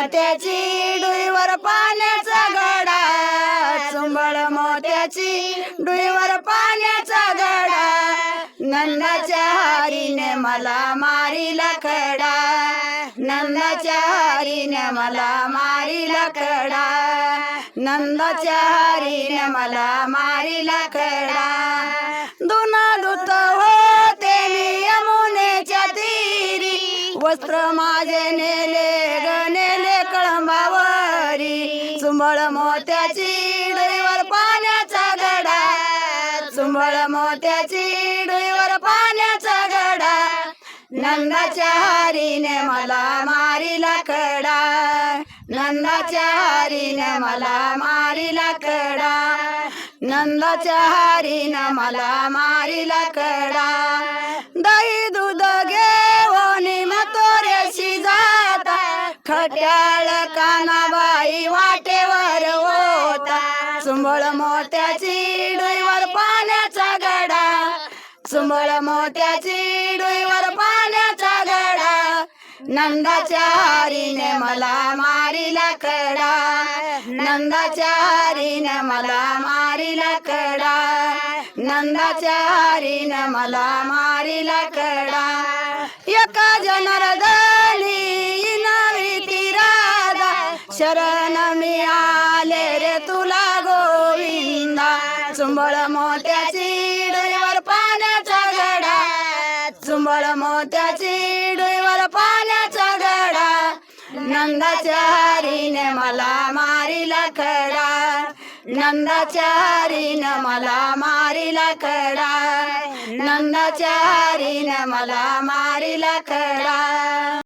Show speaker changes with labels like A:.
A: मोत्याची डुईवर पाण्याचा गडा. चुंबळ मोत्याची डुईवर पाण्याचा गडा. नंदाच्या हारीने मला मारीला खडा. नंदाच्या हारीने मला मारीला खडा. नंदाच्या हारीने मला मारीला खडा. दुना दुत होते मी यमुनेच्या तीरी. वस्त्र माझे नेले चुंबळ मोत्याची डोईवर पाण्याचा गडा. चुंबळ मोत्याची डोईवर पाण्याचा गडा. नंदाच्या हारीने मला मारीला कडा. नंदाच्या हारीने मला मारीला कडा. नंदाच्या हारीने मला मारीला कडा. दही दूध घेऊन मतोऱ्याशी जाता. खट्याळ कानाबाई वाटे चुंबळ मोत्याची डोईवर पाण्याचा गडा. चुंबळ मोत्याची डोईवर पाण्याचा गडा. नंदाच्या हरीने मला मारीला कडा. नंदाच्या हरीने मला मारीला कडा. नंदाच्या हरीने मला मारीला कडा. एका जनार्दनी नवी तिरादा शरण मी चुंबळ मोत्याची डोईवर पाण्याचा गडा. चुंबळ मोत्याची डोईवर पाण्याचा गडा. नंदाच्या हरीने मला मारीला खडा. नंदाच्या हरीने मला मारीला खडा. नंदाच्या हरीने मला मारीला खडा.